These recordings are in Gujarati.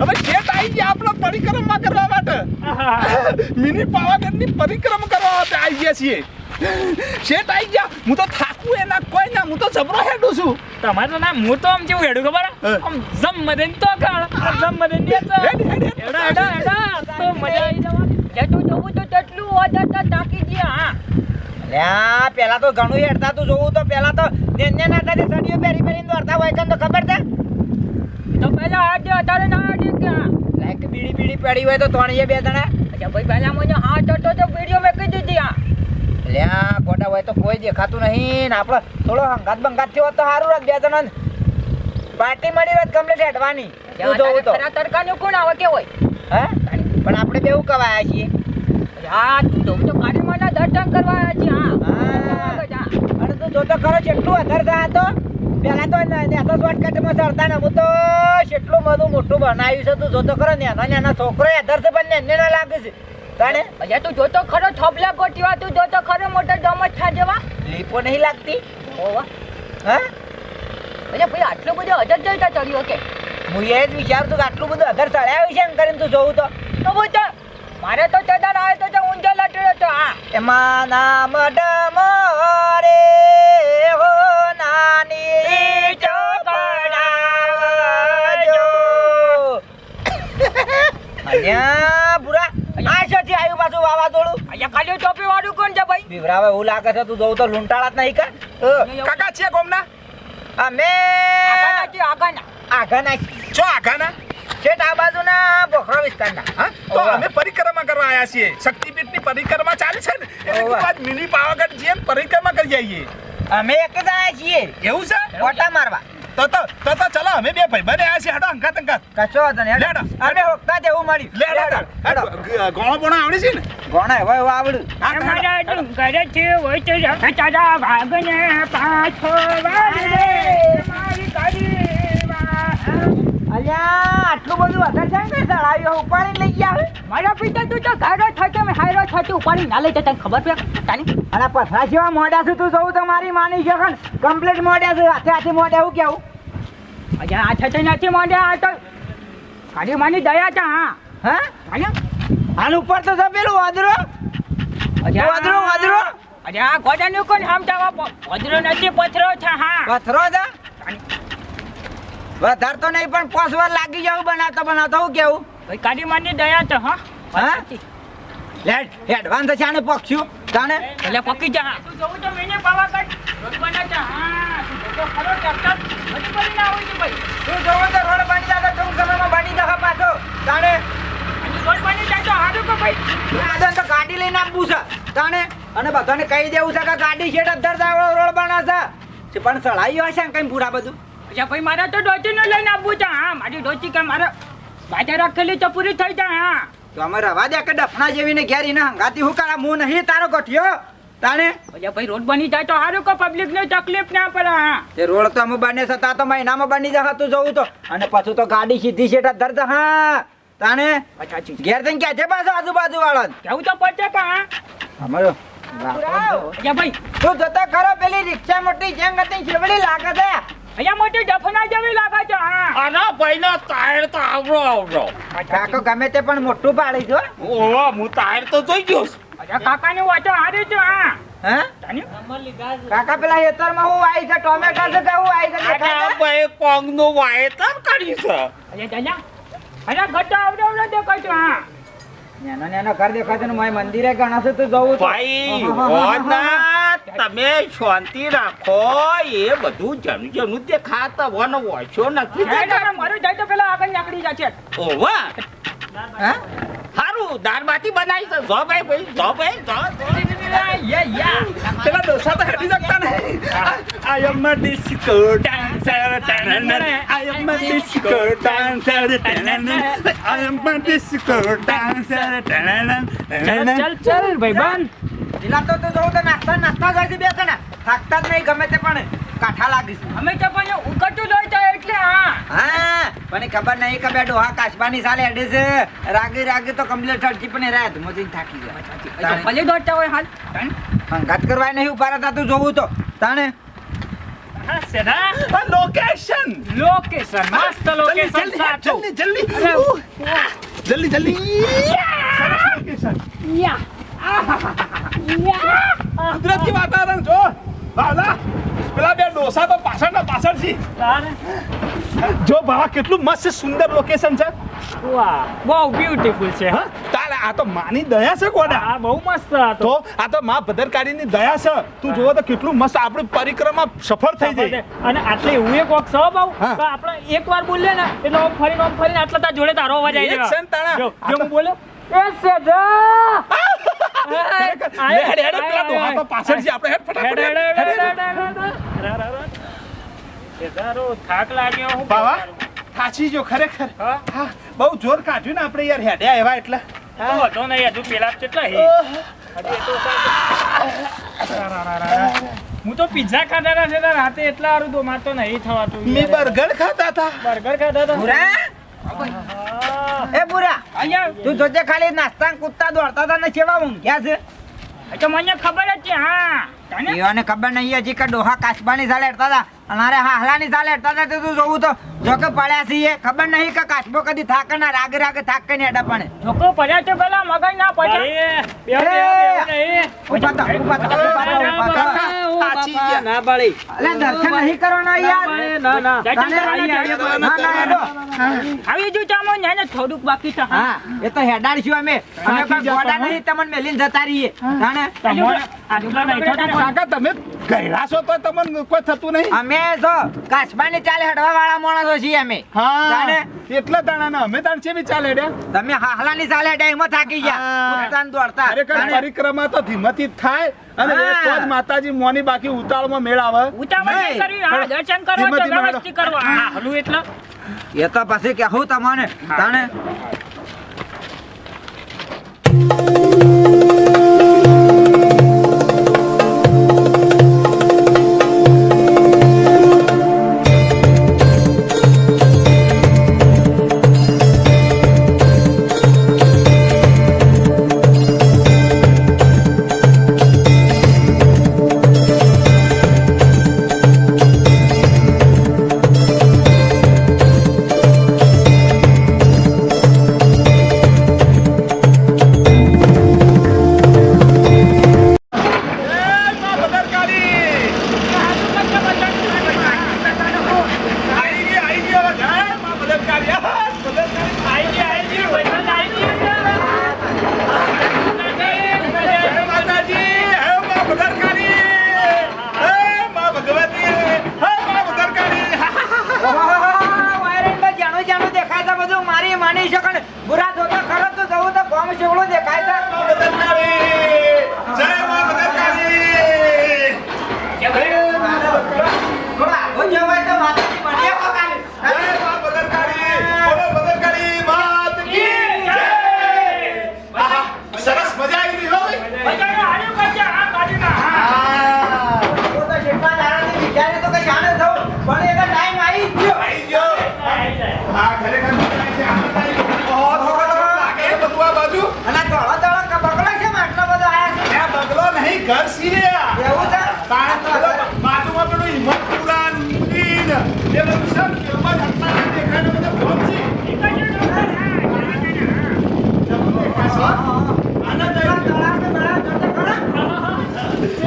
હવે શેઠ આવી ગયા આપણો પરિક્રમા કરવા માટે. મિની પાવાગઢની પરિક્રમા કરવા માટે આવી ગયા છીએ. શેઠ આવી ગયા. હું તો થાકું એના કોઈ ના હું તો જબરો હેડું છું. તમારે ના હું તો આમ જેવું હેડું ખબર? આમ જમ મદે તો ખાણ જમ મદે ને તો. હેડ, હેડ, હેડ. હેડા. હેડા તો મજા આવી જવાની. જેટલું જોવું તો તેટલું ઓર્ડર તો તાકી દે હા. લ્યા પેલા તો ઘણું હેડતા તું જોવું તો પેલા તો નેન્યા ના હતા સડીઓ પહેરી પહેરીને દોડતા હોય તો ખબર છે? તો પહેલા આજે અત્યારે કે લાઈક બીડી બીડી પડી હોય તો તોણીએ બે જણા. અચ્છા ભાઈ પહેલા મને હા તો તો વીડિયો મેં કહી દીધી હા લ્યા ગોડા હોય તો કોઈ દેખાતું નહીં ને આપણે થોડો હંગાત બંગાત થયો તો સારું રત બે જણા પાર્ટી મળી રાત કમ્પ્લીટ હેડવાની. એવું તો? તડકાનું કોણ આવે કે હોય? હે? પણ આપણે બેવું કવાયા છીએ. હા તું જોવું તો કાળી માના દર્શન કરવા આવ્યા છીએ હા. હા. અને તું જોતો ખરો કેટલું અધર થયા તો. પેલા તો નેતો શોર્ટકટમાં ચડતા ને હું તો કેટલું બધું મોટું બનાવ્યું છે. તું જોતો ખરો નેનો નેનો છોકરો અધર છે પણ નેને ના લાગે છે. તાણે? અચ્છા તું જોતો ખરો થોપલા ગોટીવા તું જોતો ખરો મોટો ડમજ થા જવા. લીપો નહીં લાગતી? ઓવા હા? અચ્છા ભાઈ આટલું બધું અધર જઈતા ચડ્યો કે હું એ જ વિચારું છું કે આટલું બધું અધર ચડાવ્યું છે ને કરીને તું જોઉં તો. તો બોલ તો મારે તો ચડાર આવે તો ઊંઝો લટડ્યો તો હા. એમાં નામ ડમો રે હો નાની અલ્યા બુરા આ શેથી આવ્યું પાછું વાવાઝોડું? અહીંયા ખાલી ટોપી વાળું કોણ છે ભાઈ? બીવરાવે એવું લાગે છે તું જોવું તો લૂંટાળા જ નહીં કર કાકા છે ગોમના? અમે આગળ નથી ના આઘા નાખી છો આઘાના? છેટ આ બાજુના બોખરો વિસ્તારના. હા? તો અમે પરિક્રમા કરવા આવ્યા છીએ. શક્તિપીઠની પરિક્રમા ચાલે છે ને? એટલે. મિની પાવાગઢ ને પરિક્રમા કરી આવીએ. અમે એક જ આયા છીએ. એવું છે? ફોટા મારવા. તો તો તો તો ચલો અમે બે ભાઈ બને આવ્યા છીએ. હડો અંકાત અંકાત કચો વાંધો નહીં લેડો. હેડો. અમે હોકતા જેવું મળ્યું. લે લે હેડો. ગોણો બોણો આવડી છે ને? ગોણો હવે હવે આવડું. અમારા ડુંગર છે હોય તો તારા ભાગને પાછો વાળે. મારી કાળીમાં. અલ્યા આટલું બધું વધારે છે ને ચડાવ્યું ઉપાડીને લઈ ગયા મારા પિતા તું તો ઘારો થતો મેં હાયરો થતો ઉપાડી ના લઈ તને ખબર પડે તાની? અને પથરા જેવા મોઢા છું તું જોવું તમારી મારી માની છે ખન કમ્પ્લીટ મોઢા છે હાથે હાથે મોઢા એવું કેવું અજા આ થતો નથી મોઢે આ તો ખાલી માની દયા છે હા. હા? આને ઉપર તો પેલું વાદરો વાદરો વાદરો અરે આ ગોડાનું કોણ સમજાવા વજરો નથી પથરો છે હા. પથરો છે? વધાર તો નહીં પણ પાંચ વાર લાગી જાવ બનાવતો બનાવતો. હું કેવું? ભાઈ કાઢી માની દયા છે હા? હા? લેટ એડવાન્સ છે આને પક્ષ્યું તાને એટલે પકી જા. તું જોવું તો મેને છે હા તું ખરો ટ્રેક્ટર હજી પડી ના હોય છે ભાઈ. તું જોવો તો રોડ બની જશે ટૂંક સમયમાં બની જશે પાછો. તાણે? રોડ બની જાય તો સારું કે ભાઈ. આદન તો ગાડી લઈને આપવું છે. તાને અને બધાને કહી દેવું છે કે ગાડી છે અધર રોડ બનાવશે. પણ ચડાયું હશે ને કઈ પૂરા બધું? અચ્છા ભાઈ મારે તો ડોચીને લઈને આપવું છે. હા મારી ડોચી કે મારે વાજા રાખેલી તો પૂરી થઈ જાય હા. તો અમારા રવા દે કે ડફણા જેવીને ઘેર એને હંગાતી હું કરા મું નહીં તારો ગઠિયો? તાણે? અચ્છા ભાઈ રોડ બની જાય તો સારું કે પબ્લિક ને તકલીફ ના પડે હા. તે રોડ તો અમે બને છતાં તો મહિનામાં બની જશે તું જોઉં તો. અને પાછું તો ગાડી સીધી છે દર્દ હા. જી ઘેર થઈને ક્યાં છે પાછો આજુબાજુ વાળા કેવું તો પડશે કા હા. અમારો ભાઈ. તું જતા ખરો પેલી રિક્ષા મોટી જેમ હતી છેવડી લાગે છે. અહીંયા મોટી ડફના જેવી લાગે છે હા આના ભાઈનો તાયર તો આવડો આવડો કાકો ગમે તે પણ મોટું પાડી છો ઓહો હું તાયર તો જોઈ ગયો છું. કાકાની વાતો હારી છે હા હા તાની? કાકા પેલા ખેતરમાં હું આવી છે ટોમેટો છે કે હું આવી છે? ભાઈ કોંગનું વાવેતર કર્યું છે અચ્છા દાદા અરે ઘટો આવડે આવડે દેખાય છે હા નેનો નેનો ઘર દેખાય છે ને મોય મંદિરે ગણશે તું જવું. ભાઈ. તમે શાંતિ રાખો એ બધું જનું જનું દેખાતા વનો ઓછો નથી મારું જાય તો પેલા આગળ નીકળી જશે. ઓવા હા? હારું દાળ બાટી બનાવી છે જો ભાઈ ભાઈ જો ભાઈ જો પેલા ડોસા તો હેડી શકતા નહીં. I am a disco dancer I am a disco dancer I am a disco dancer ચલ ભાઈ ભાઈબંધ પેલા તો જોઉં તો નાસ્તા નાસ્તા જાય છે બે જણા થાકતા જ નહીં ગમે તે પણ કાઠા લાગીશ. અમે તો પણ ઉકળતું જોઈ તો એટલે હા. હા મને ખબર નહીં કે બે ડોહા કાશબાની સાલે હેડે છે. રાગી રાગી તો કમ્પ્લીટ અડચી પણ રાત મોજી થાકી તો જાય ભલે દોડતા હોય હાલ. અંગાત કરવા નહીં ઊભા રહેતા તું જોવું તો. તાણે? લોકેશન લોકેશન મસ્ત લોકેશન સાચું. જલ્દી જલ્દી. જલ્દી જલ્દી. કુદરતી વાતાવરણ જો. ભાવલા પેલા બે ડોસા તો પાછળ ના પાછળ છે જો ભાવા કેટલું મસ્ત સુંદર લોકેશન છે. વાહ બહુ બ્યુટીફુલ છે હા. તારે આ તો માની દયા છે કોડા આ બહુ મસ્ત તો. આ તો માં ભદ્રકાળીની દયા છે. તું જોવો તો કેટલું મસ્ત આપણી પરિક્રમા સફળ થઈ જાય. અને આટલે એવું એક વખત સબ આવું તો આપણે એક વાર બોલીએ ને એટલે આમ ફરીને ફરીને આટલા તાર જોડે તારો અવાજ આવી એક છે તાણા. જો હું બોલ્યો એ. લે, હેડ, હેડ, પેલા ડોહા તો પાછળ છે આપણે હેડ ફટાફટ હેડ, હેડ, હેડ. થાક લાગ્યો હું બાવા થાચી જો ખરેખર. હા? બહુ જોર કાઢ્યું ને આપણે યાર હેડ્યા એવા એટલે. તો વધો નહીં હજુ પેલા કેટલા હે? હું તો પિઝા ખાતા છે તાર રાતે એટલા આરું તો મારતો નહીં થવાતું. મેં બર્ગર ખાતા હતા. બર્ગર ખાધા હતા. એ બુરા અહીંયા? તું જોજે ખાલી નાસ્તા કૂદતા દોડતા હતા ને કેવા ઊંઘ્યા છે. તો મને ખબર જ છે હા. તને? ખબર નહીં હજી કે ડોહા કાચબાની ચાલે હેડતા હતા. અને અરે હાહલાની ચાલે હેડતા તું જોવું તો જોકે પડ્યા છીએ. ખબર નહીં કે કાચબો કદી થાકે ના રાગે રાગે થાક કરીને હેડા પણ. છોકરો પડ્યા છે પેલા મગજ ના પડ્યા. અલે દર્શન નહીં કરવાના યાર. ના, ના, ના, ના, આવી જો ચામો ને થોડુંક બાકી છે હા. એ તો હેડાડશું અમે. અમે કોઈ ગોડા નહીં તમને મેલીન જતા રહીએ. જાણે? તમે ગયડા છો તો તમને કોઈ થતું નહીં? અમે જો કાચબાની ચાલે હેડવા વાળા માણસો છીએ અમે. હા. એટલા દાણા ના અમે તાણ છે બી ચાલે રે? તમે હાહલાની ચાલે ડે એમાં થાકી ગયા. હા. કૂદતા ને દોડતા. ખરેખર. પરિક્રમા તો ધીમતી થાય અને હા. જ માતાજી મોની બાકી ઉતાળમાં મેળ આવે. ઉતાળમાં. કરવી હા દર્શન કરો તો વ્યવસ્થિત કરવા હા હલું એટલે. એ તો પછી કેવું તમને તાણે વાયરનમાં હા, ખરેખર મજા આવી છે. આનંદ આવી ગયો. ઓહો, થોડો થોડો લાગે છે બધું આ બાજુ. અને ધોળો ધોળો ક- બગલો છે ને આટલો બધો આયા છે આ બગલો નહીં, ઘર છીએ આ. એવું છે તાણે તો પેલો બાજુમાં પેલું હિંમતપુરા, નીંદ, એ બધું છે ને, તેમાં જ આટલા આટલા દેખાય ને બધું ભોગ છે. જબરું દેખાય છે. આનંદ આવી ગયો. તળાવ ને બળાવ જોતા ખરા?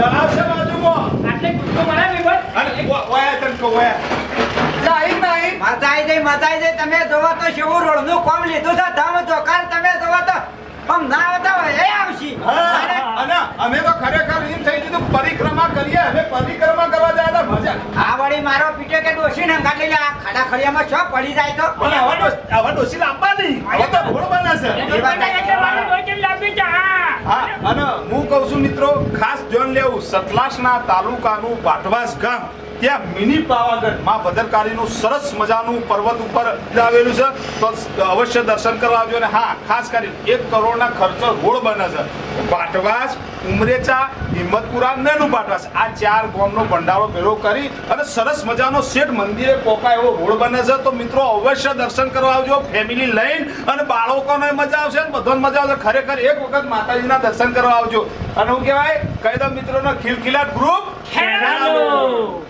તળાવ છે બાજુમાં. આટલે કૂદકો મારાવી હોય. અને ઓ- ઓયા તને કહું, ઓયા. જા, અહીં ના અહીં. માતા આઈ જઈ માતા આઈ જઈ તમે તો શેવું રોડનું કોમ લીધું છે ધમ ચોકાર તમે તો તો આમ ના આવતા એ આવશી. અને અમે તો ખરેખર એમ થઈ ગયું પરિક્રમા કરીએ હવે પરિક્રમા કરવા જાય તો મજા આ વળી મારો પીટે કે ડોશી ને કાઢી લે, આ ખાડા ખડિયામાં છો પડી જાય તો? પણ હવે હવે ડોસી લાંબા નહીં હવે તો રોડ બનાશે એટલે મારી ડોચી લાંબી છે, હા. હા અને હું કહું છું મિત્રો ખાસ ધ્યાન લેવું સતલાસના તાલુકાનું બાટવાસ ગામ. ત્યાં મિની પાવાગઢમાં ભદ્રકાળીનું સરસ મજાનું પર્વત ઉપર આવેલું છે. તો અવશ્ય દર્શન કરવા આવજો અને હા, ખાસ કરી એક કરોડના ખર્ચો રોડ બને છે. પાટવાસ ઉમરેચા, હિંમતપુરા, નાનું પાટવાસ આ ચાર ગામનો ભંડારો ભેરો કરી અને સરસ મજાનો શેઠ મંદિરે પોકા એવો રોડ બને છે. તો મિત્રો, અવશ્ય દર્શન કરવા આવજો ફેમિલી લઈને અને બાળકોને મજા આવશે અને બધોને મજા આવશે. ખરેખર એક વખત માતાજીના દર્શન કરવા આવજો. અને હું કહેવાય, કહી દઉં મિત્રોનો ખિલખિલાટ ગ્રુપ ખેરાલુ.